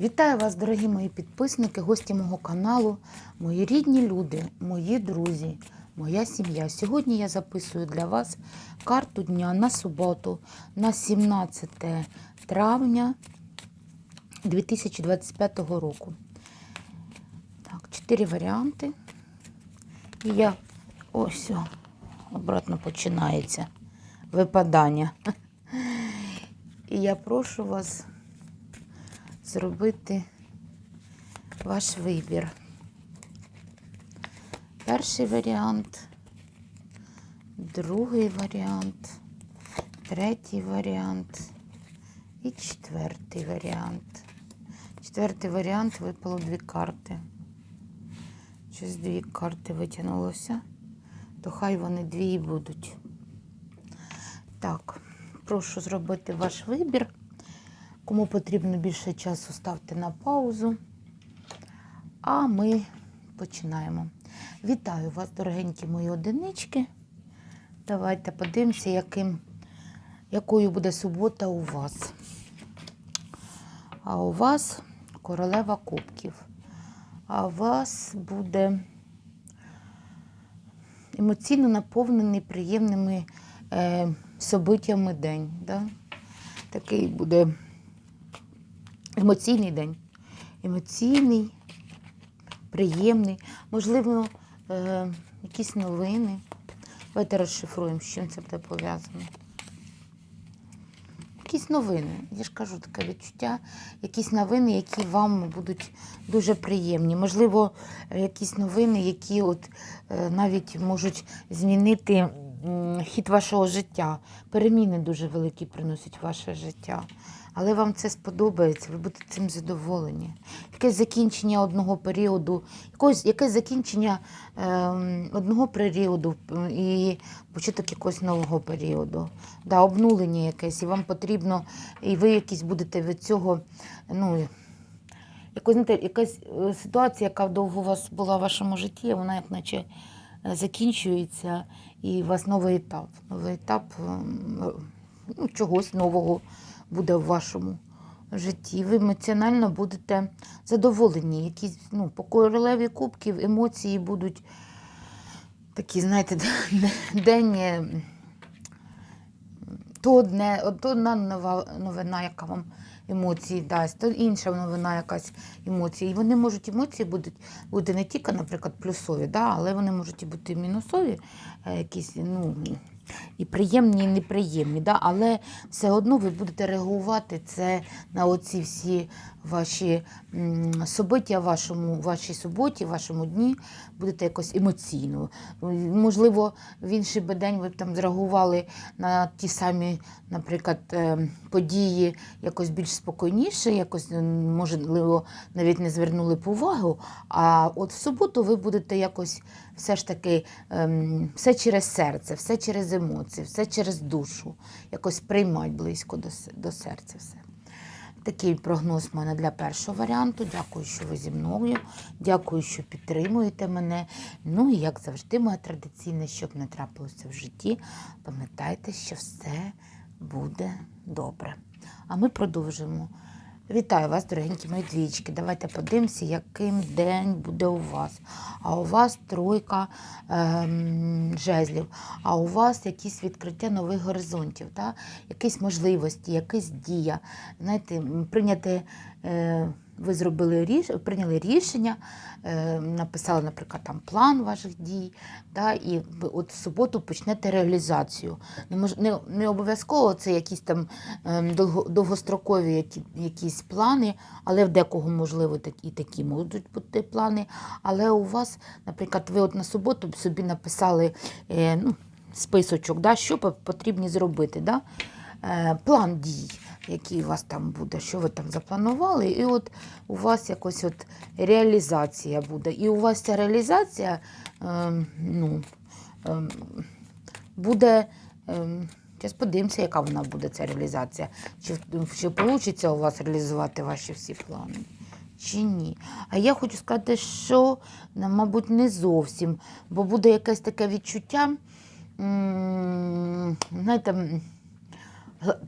Вітаю вас, дорогі мої підписники, гості мого каналу, мої рідні люди, мої друзі, моя сім'я. Сьогодні я записую для вас карту дня на суботу, на 17 травня 2025 року. Так, чотири варіанти. І я ось обратно починається випадання. І я прошу вас зробити ваш вибір. Перший варіант, другий варіант, третій варіант і четвертий варіант. Четвертий варіант випало дві карти. Щось дві карти витягнулося, то хай вони дві і будуть. Так, прошу зробити ваш вибір. Кому потрібно більше часу, ставте на паузу. А ми починаємо. Вітаю вас, дорогенькі мої одинички. Давайте подивимося, яким, якою буде субота у вас. А у вас королева кубків. А у вас буде емоційно наповнений приємними е, событиями день. Да? Такий буде емоційний день. Емоційний, приємний. Можливо, е, якісь новини. Давайте розшифруємо, з чим це буде пов'язано. Якісь новини. Я ж кажу, таке відчуття, якісь новини, які вам будуть дуже приємні. Можливо, якісь новини, які от е, навіть можуть змінити хід вашого життя. Переміни дуже великі приносять ваше життя. Але вам це сподобається, ви будете цим задоволені. Якесь закінчення одного періоду, якось, якесь закінчення ем, одного періоду і початок якогось нового періоду. Да, обнулення якесь, і вам потрібно, і ви якісь будете від цього, ну, якось, знаєте, якась е, ситуація, яка довго у вас була в вашому житті, вона як наче е, закінчується, і у вас новий етап. Новий етап ем, ну, чогось нового буде в вашому житті. Ви емоціонально будете задоволені. Якісь, ну, по королеві кубків емоції будуть такі, знаєте, денні. То одне, то одна новина, яка вам емоції дасть, то інша новина якась емоції. І вони можуть емоції будуть бути не тільки, наприклад, плюсові, да, але вони можуть і бути мінусові, е, якісь, ну, і приємні, і неприємні. Да? Але все одно ви будете реагувати це на оці всі ваші собиття вашому, вашій суботі, вашому дні, будете якось емоційно. Можливо, в інший би день ви б там зреагували на ті самі, наприклад, е, події якось більш спокійніше, якось, можливо, навіть не звернули б увагу. А от в суботу ви будете якось все ж таки ем, все через серце, все через емоції, все через душу. Якось приймати близько до серця все. Такий прогноз в мене для першого варіанту. Дякую, що ви зі мною. Дякую, що підтримуєте мене. Ну і як завжди, моя традиційна, щоб не трапилося в житті, пам'ятайте, що все буде добре. А ми продовжуємо. Вітаю вас, дорогенькі мої двічки. Давайте подивимося, яким день буде у вас. А у вас тройка ем, жезлів, а у вас якісь відкриття нових горизонтів, та? якісь можливості, якась дія. Знаєте, прийняти. Е, ви зробили ріш... прийняли рішення, е, написали, наприклад, там план ваших дій, да, і ви от в суботу почнете реалізацію. Не, мож... не, не обов'язково це якісь там ем, довго... довгострокові які... якісь плани, але в декого, можливо, так... і такі можуть бути плани. Але у вас, наприклад, ви от на суботу собі написали е, ну, списочок, да, що потрібно зробити. Да? Е, план дій, який у вас там буде, що ви там запланували, і от у вас якось от реалізація буде. І у вас ця реалізація ем, ну, ем, буде. Ем, Зараз подивимося, яка вона буде, ця реалізація. Чи, чи вийде у вас реалізувати ваші всі плани, чи ні. А я хочу сказати, що, мабуть, не зовсім, бо буде якесь таке відчуття, знаєте,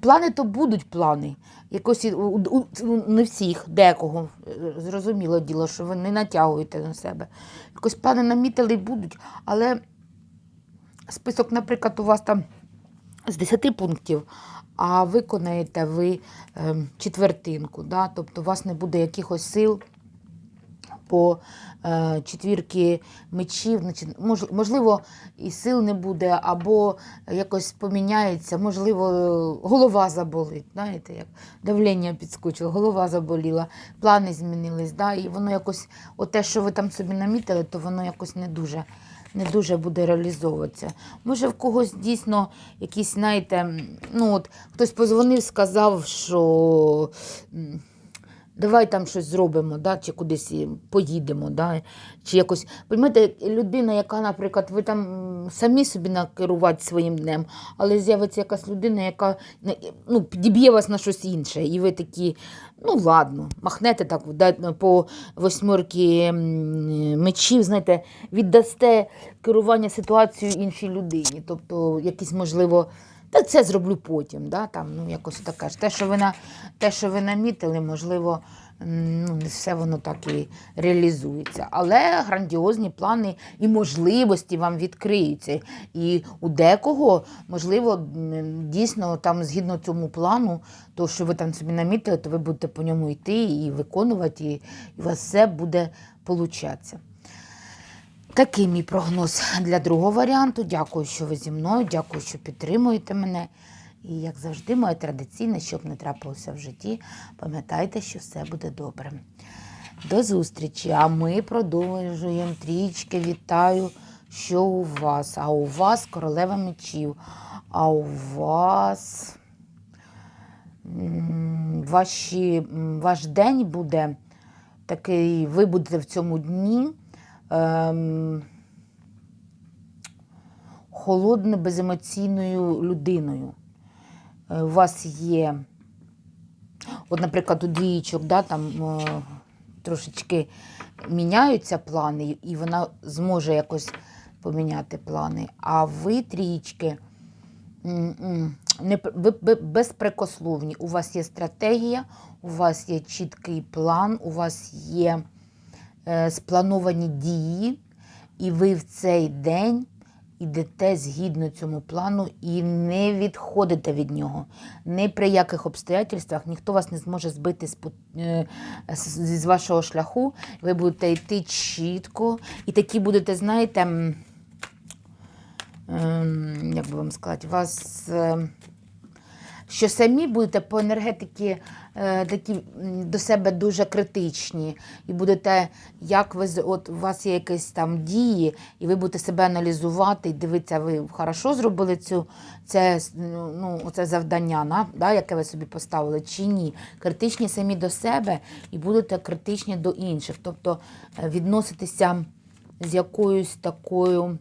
Плани то будуть плани. Якось у- у- у- не всіх, декого. Е, Зрозуміло діло, що ви не натягуєте на себе. Якось плани намітили будуть, але список, наприклад, у вас там з 10 пунктів, а виконаєте ви ем, четвертинку. Да? Тобто у вас не буде якихось сил по е, четвірки мечів. Можливо, і сил не буде, або якось поміняється, можливо, голова заболить. Знаєте, як давлення підскочило, голова заболіла, плани змінились, да? і воно якось, те, що ви там собі намітили, то воно якось не дуже. Не дуже буде реалізовуватися. Може, в когось дійсно якісь, знаєте, ну от хтось позвонив, сказав, що давай там щось зробимо, да, чи кудись поїдемо, да, чи якось. Поймете, людина, яка, наприклад, ви там самі собі накерувати своїм днем, але з'явиться якась людина, яка ну, підіб'є вас на щось інше, і ви такі, ну ладно, махнете так по восьмерки мечів, знаєте, віддасте керування ситуацією іншій людині. Тобто, якісь, можливо, та це зроблю потім. Да? Там, ну, якось таке ж. Те, що ви, на, те, що ви намітили, можливо, ну, не все воно так і реалізується. Але грандіозні плани і можливості вам відкриються. І у декого, можливо, дійсно там згідно цьому плану, то, що ви там собі намітили, то ви будете по ньому йти і виконувати, і у вас все буде получатися. Такий мій прогноз для другого варіанту. Дякую, що ви зі мною, дякую, що підтримуєте мене. І, як завжди, моє традиційне, щоб не трапилося в житті, пам'ятайте, що все буде добре. До зустрічі! А ми продовжуємо трічки. Вітаю, що у вас. А у вас королева мечів. А у вас ваші, ваш день буде такий, ви будете в цьому дні ем, холодно, беземоційною людиною. Е, У вас є, от, наприклад, у двієчок, да, там е, трошечки міняються плани, і вона зможе якось поміняти плани. А ви трієчки не, ви, безпрекословні. У вас є стратегія, у вас є чіткий план, у вас є сплановані дії, і ви в цей день йдете згідно цьому плану і не відходите від нього. Ні при яких обстоятельствах ніхто вас не зможе збити з, е, з, вашого шляху. Ви будете йти чітко, і такі будете, знаєте, ем, як би вам сказати, вас. Що самі будете по енергетики е, такі до себе дуже критичні, і будете, як ви от у вас є якісь там дії, і ви будете себе аналізувати і дивитися, ви хорошо зробили цю це, ну, оце завдання, на, да, яке ви собі поставили, чи ні. Критичні самі до себе і будете критичні до інших. Тобто е, відноситися з якоюсь такою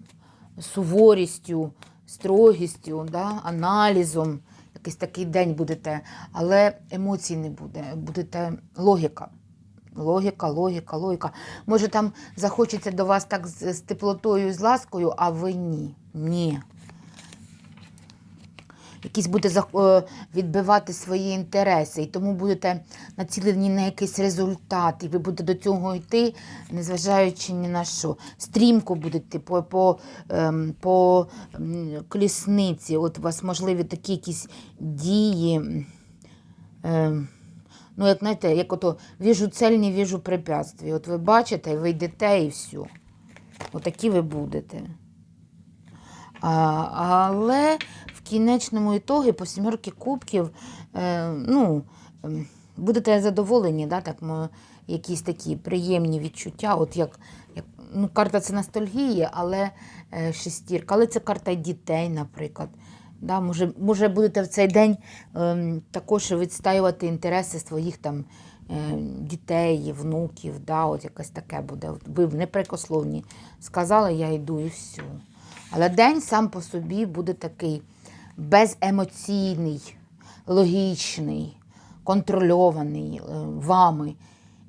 суворістю, строгістю, да, аналізом. Якийсь такий день будете, але емоцій не буде. Будете логіка. Логіка, логіка, логіка. Може, там захочеться до вас так з, з теплотою, з ласкою, а ви ні. Ні. Якісь будете е, відбивати свої інтереси, і тому будете націлені на якийсь результат, і ви будете до цього йти, незважаючи ні на що. Стрімко будете по, по, ем, по колісниці. От у вас можливі такі якісь дії. Ем, ну, як знаєте, як ото віжу цель, не віжу препятствий. От ви бачите, ви йдете, і все. Отакі ви будете. А, але кінечному ітогі по сімерки кубків е, ну, ем, будете задоволені, да, так, якісь такі приємні відчуття. От як, як, ну, карта це ностальгія, але е, шестірка, але це карта дітей, наприклад. Да, може, може, будете в цей день ем, також відстаювати інтереси своїх там е, дітей, внуків, да, от якесь таке буде. Ви непрекословні. Сказали, я йду і все. Але день сам по собі буде такий беземоційний, логічний, контрольований е, вами.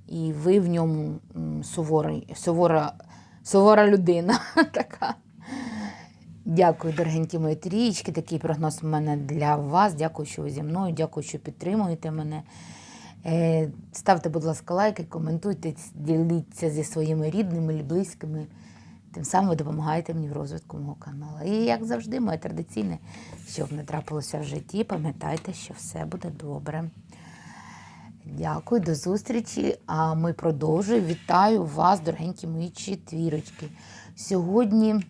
І ви в ньому суворий, сувора, сувора людина така. Дякую, дорогенькі мої трієчки. Такий прогноз у мене для вас. Дякую, що ви зі мною. Дякую, що підтримуєте мене. Е, Ставте, будь ласка, лайки, коментуйте, діліться зі своїми рідними близькими. Тим самим ви допомагаєте мені в розвитку мого каналу. І як завжди, моє традиційне, щоб не трапилося в житті, пам'ятайте, що все буде добре. Дякую, до зустрічі. А ми продовжуємо. Вітаю вас, дорогенькі мої четвірочки. Сьогодні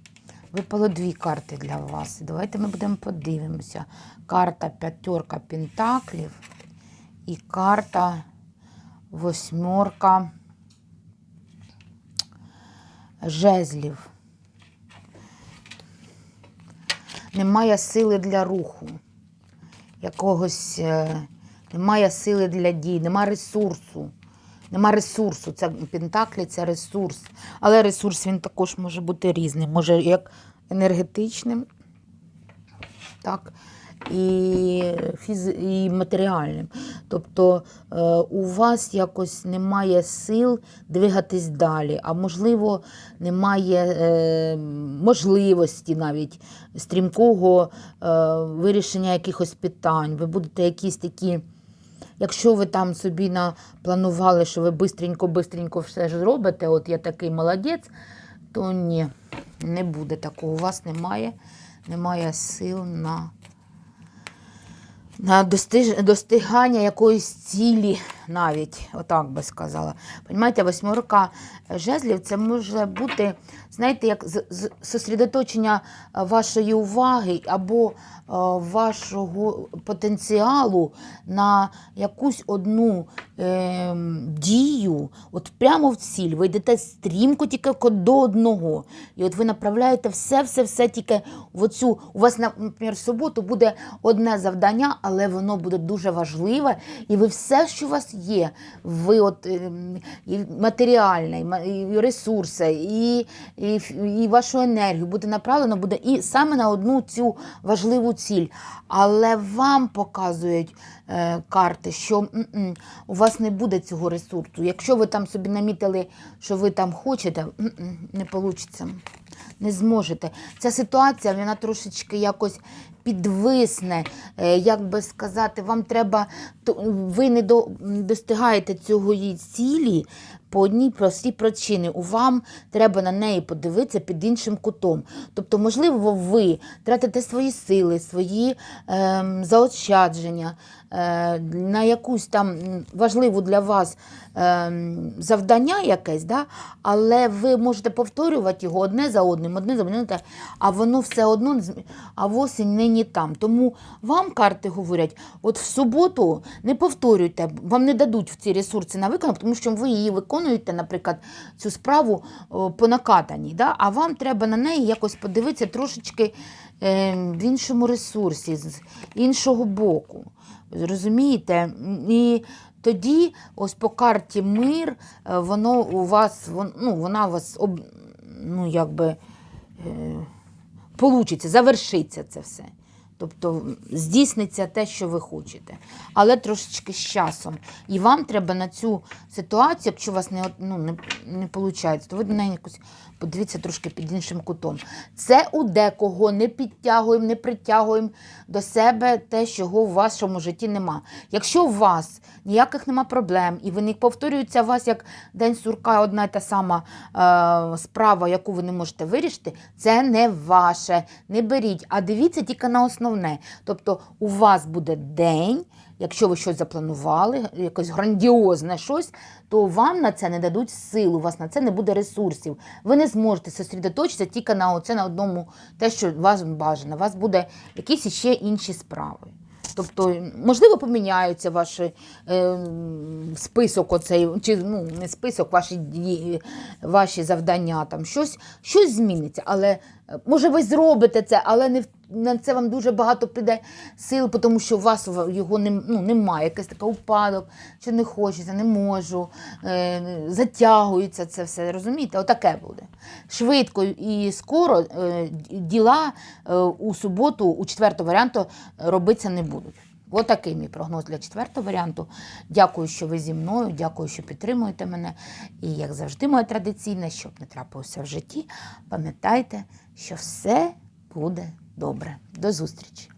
випало дві карти для вас. Давайте ми будемо подивимося. Карта п'ятерка пентаклів і карта восьмерка жезлів. Немає сили для руху якогось е, немає сили для дій, немає ресурсу. Нема ресурсу. Це Пентаклі це ресурс. Але ресурс він також може бути різним. Може як енергетичним, так, і, фіз... і матеріальним. Тобто е, у вас якось немає сил двигатись далі, а можливо, немає е, можливості навіть стрімкого е, вирішення якихось питань. Ви будете якісь такі. Якщо ви там собі напланували, що ви бистренько-бистренько все ж зробите, от я такий молодець, то ні, не буде такого. У вас немає, немає сил на, на достигання якоїсь цілі навіть, отак би сказала. Понімаєте, восьмерка жезлів це може бути, знаєте, як сосредоточення е, вашої уваги або е, вашого потенціалу на якусь одну е, дію, от прямо в ціль. Ви йдете стрімко тільки до одного. І от ви направляєте все-все-все тільки в оцю. У вас, наприклад, в суботу буде одне завдання, але воно буде дуже важливе, і ви все, що у вас є, ви от ем, і матеріальне, і ресурси, і, і, і вашу енергію буде направлено буде і саме на одну цю важливу ціль. Але вам показують е, карти, що м-м, у вас не буде цього ресурсу. Якщо ви там собі намітили, що ви там хочете, м-м, не вийде. Не зможете. Ця ситуація вона трошечки якось підвисне. Е, Як би сказати, вам треба, ви не достигаєте цього її цілі по одній простій причині. У вам треба на неї подивитися під іншим кутом. Тобто, можливо, ви тратите свої сили, свої ем, заощадження е, на якусь там важливу для вас ем, завдання якесь, да? але ви можете повторювати його одне за одним, одне за одним, а воно все одно, а в осінь нині там. Тому вам карти говорять, от в суботу не повторюйте, вам не дадуть в ці ресурси на виконання, тому що ви її виконуєте, наприклад, цю справу по накатаній, да? а вам треба на неї якось подивитися трошечки е, в іншому ресурсі, з іншого боку. Розумієте? І тоді, ось по карті мир, е, воно у вас, ну, вона у вас ну, якби, е, получиться, завершиться це все. Тобто здійсниться те, що ви хочете. Але трошечки з часом. І вам треба на цю ситуацію, якщо у вас не, ну, не, не виходить, то ви на якось подивіться трошки під іншим кутом. Це у декого не підтягуємо, не притягуємо до себе те, чого в вашому житті нема. Якщо у вас ніяких нема проблем, і вони повторюються у вас як день сурка, одна і та сама е, справа, яку ви не можете вирішити, це не ваше. Не беріть, а дивіться тільки на основне. Тобто у вас буде день. Якщо ви щось запланували, якось грандіозне щось, то вам на це не дадуть сил, у вас на це не буде ресурсів. Ви не зможете зосередоточитися тільки на оце на одному, те, що вас бажано. У вас буде якісь ще інші справи. Тобто, можливо, поміняються ваші е, список, оцей, чи ну, не список, ваші, ваші завдання, там, щось, щось зміниться. Але може ви зробите це, але не на це вам дуже багато піде сил, тому що у вас його не, ну, немає. Якийсь такий упадок, що не хочеться, не можу, е, затягується це все. Розумієте? Отаке буде. Швидко і скоро е, діла е, у суботу, у четвертого варіанту робитися не будуть. Отакий мій прогноз для четвертого варіанту. Дякую, що ви зі мною, дякую, що підтримуєте мене. І як завжди, моє традиційне, щоб не трапилося в житті, пам'ятайте, що все буде добре. До зустрічі!